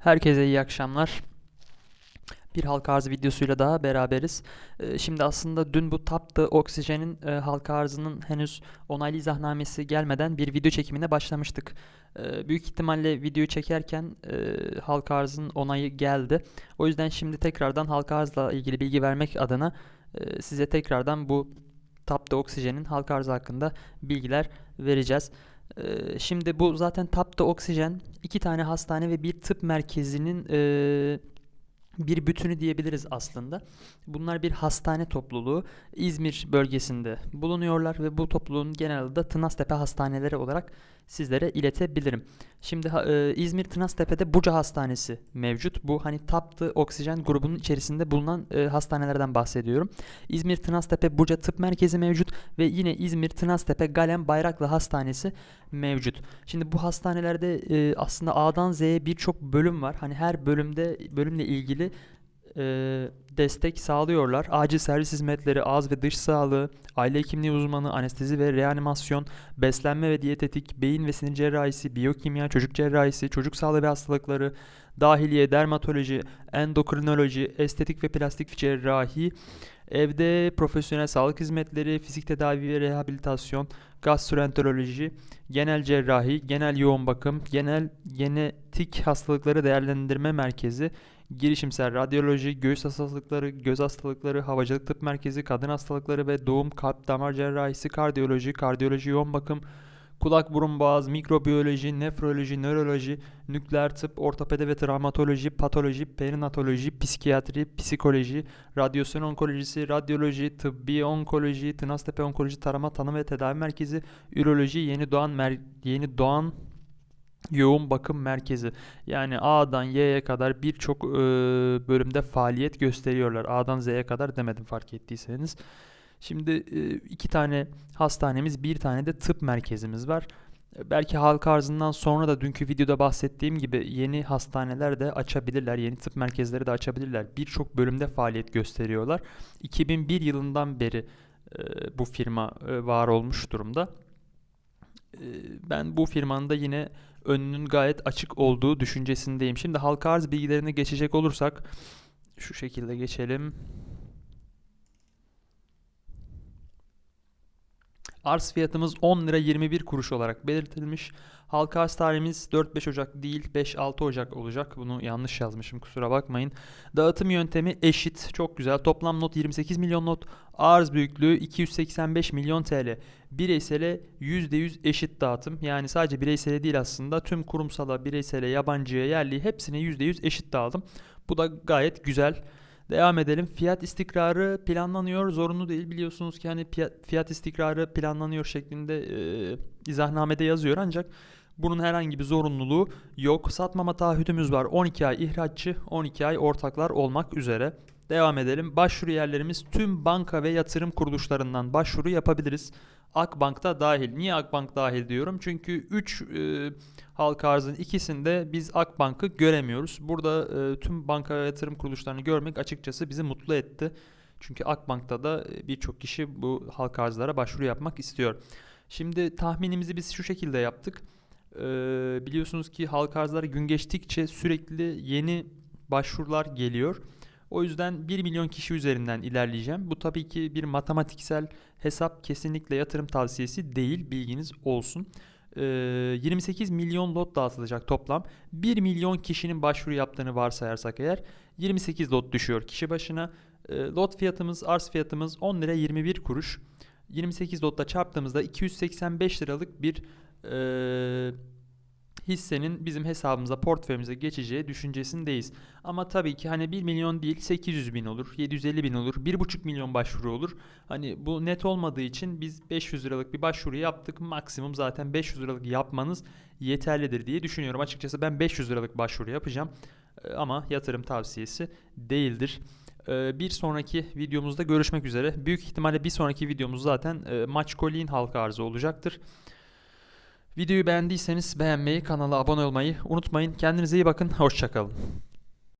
Herkese iyi akşamlar. Bir halka arz videosuyla daha beraberiz. Ee, Şimdi aslında dün bu Taptı Oksijen'in e, halka arzının henüz onaylı izahnamesi gelmeden bir video çekimine başlamıştık. Ee, Büyük ihtimalle videoyu çekerken e, halka arzın onayı geldi. O yüzden şimdi tekrardan halka arzla ilgili bilgi vermek adına e, size tekrardan bu Taptı Oksijen'in halka arzı hakkında bilgiler vereceğiz. Ee, Şimdi bu zaten Taptı Oksijen iki tane hastane ve bir tıp merkezinin e, bir bütünü diyebiliriz aslında. Bunlar bir hastane topluluğu. İzmir bölgesinde bulunuyorlar ve bu topluluğun genel adı da Tınaztepe Hastaneleri olarak sizlere iletebilirim. Şimdi e, İzmir Tınaztepe'de Buca Hastanesi mevcut. Bu hani Taptı Oksijen grubunun içerisinde bulunan e, hastanelerden bahsediyorum. İzmir Tınaztepe Buca Tıp Merkezi mevcut ve yine İzmir Tınaztepe Galen Bayraklı Hastanesi mevcut. Şimdi bu hastanelerde e, aslında A'dan Z'ye birçok bölüm var. Hani her bölümde bölümle ilgili e, destek sağlıyorlar. Acil servis hizmetleri, ağız ve dış sağlığı, aile hekimliği uzmanı, anestezi ve reanimasyon, beslenme ve diyetetik, beyin ve sinir cerrahisi, biyokimya, çocuk cerrahisi, çocuk sağlığı ve hastalıkları, dahiliye, dermatoloji, endokrinoloji, estetik ve plastik cerrahi, evde profesyonel sağlık hizmetleri, fizik tedavi ve rehabilitasyon, gastroenteroloji, genel cerrahi, genel yoğun bakım, genel genetik hastalıkları değerlendirme merkezi, girişimsel radyoloji, göğüs hastalıkları, göz hastalıkları, havacılık tıp merkezi, kadın hastalıkları ve doğum, kalp damar cerrahisi, kardiyoloji, kardiyoloji yoğun bakım, kulak burun boğaz, mikrobiyoloji, nefroloji, nöroloji, nükleer tıp, ortopedi ve travmatoloji, patoloji, perinatoloji, psikiyatri, psikoloji, radyasyon onkolojisi, radyoloji, tıbbi onkoloji, Tınaztepe Onkoloji Tarama Tanı ve Tedavi Merkezi, üroloji, yeni doğan mer yeni doğan yoğun bakım merkezi. Yani A'dan Y'ye kadar birçok e, bölümde faaliyet gösteriyorlar. A'dan Z'ye kadar demedim fark ettiyseniz. Şimdi e, iki tane hastanemiz, bir tane de tıp merkezimiz var. E, Belki halka arzından sonra da dünkü videoda bahsettiğim gibi yeni hastaneler de açabilirler, yeni tıp merkezleri de açabilirler. Birçok bölümde faaliyet gösteriyorlar. 2001 yılından beri e, bu firma var olmuş durumda. Ben bu firmanın da yine önünün gayet açık olduğu düşüncesindeyim. Şimdi halka arz bilgilerine geçecek olursak şu şekilde geçelim. Arz fiyatımız 10 lira 21 kuruş olarak belirtilmiş. Halka arz tarihimiz 4-5 Ocak değil 5-6 Ocak olacak. Bunu yanlış yazmışım kusura bakmayın. Dağıtım yöntemi eşit. Çok güzel. Toplam not 28 milyon not. Arz büyüklüğü 285 milyon TL. Bireysele %100 eşit dağıtım. Yani sadece bireysele değil aslında tüm kurumsala, bireysele, yabancıya, yerli hepsine %100 eşit dağıtım. Bu da gayet güzel. Devam edelim. Fiyat istikrarı planlanıyor. Zorunlu değil. Biliyorsunuz ki hani fiyat istikrarı planlanıyor şeklinde e, izahnamede yazıyor ancak bunun herhangi bir zorunluluğu yok. Satmama taahhüdümüz var. 12 ay ihraççı, 12 ay ortaklar olmak üzere. Devam edelim. Başvuru yerlerimiz tüm banka ve yatırım kuruluşlarından başvuru yapabiliriz. Akbank'ta dahil. Niye Akbank dahil diyorum? Çünkü 3 halka arzın ikisinde biz Akbank'ı göremiyoruz. Burada e, tüm banka ve yatırım kuruluşlarını görmek açıkçası bizi mutlu etti. Çünkü Akbank'ta da e, birçok kişi bu halka arzlara başvuru yapmak istiyor. Şimdi tahminimizi biz şu şekilde yaptık. Ee, biliyorsunuz ki halka arzlara gün geçtikçe sürekli yeni başvurular geliyor. O yüzden 1 milyon kişi üzerinden ilerleyeceğim. Bu tabii ki bir matematiksel hesap kesinlikle yatırım tavsiyesi değil bilginiz olsun. Ee, 28 milyon lot dağıtılacak toplam. 1 milyon kişinin başvuru yaptığını varsayarsak eğer 28 lot düşüyor kişi başına. Ee, lot fiyatımız, arz fiyatımız 10 lira 21 kuruş. 28 lotla çarptığımızda 285 liralık bir eee, hissenin bizim hesabımıza, portföyümüze geçeceği düşüncesindeyiz. Ama tabii ki hani 1 milyon değil 800 bin olur, 750 bin olur, 1,5 milyon başvuru olur. Hani bu net olmadığı için biz 500 liralık bir başvuru yaptık. Maksimum zaten 500 liralık yapmanız yeterlidir diye düşünüyorum. Açıkçası ben 500 liralık başvuru yapacağım. Ee, Ama yatırım tavsiyesi değildir. Ee, Bir sonraki videomuzda görüşmek üzere. Büyük ihtimalle bir sonraki videomuz zaten e, Maçkolik'in halka arzı olacaktır. Videoyu beğendiyseniz beğenmeyi, kanala abone olmayı unutmayın. Kendinize iyi bakın. Hoşçakalın.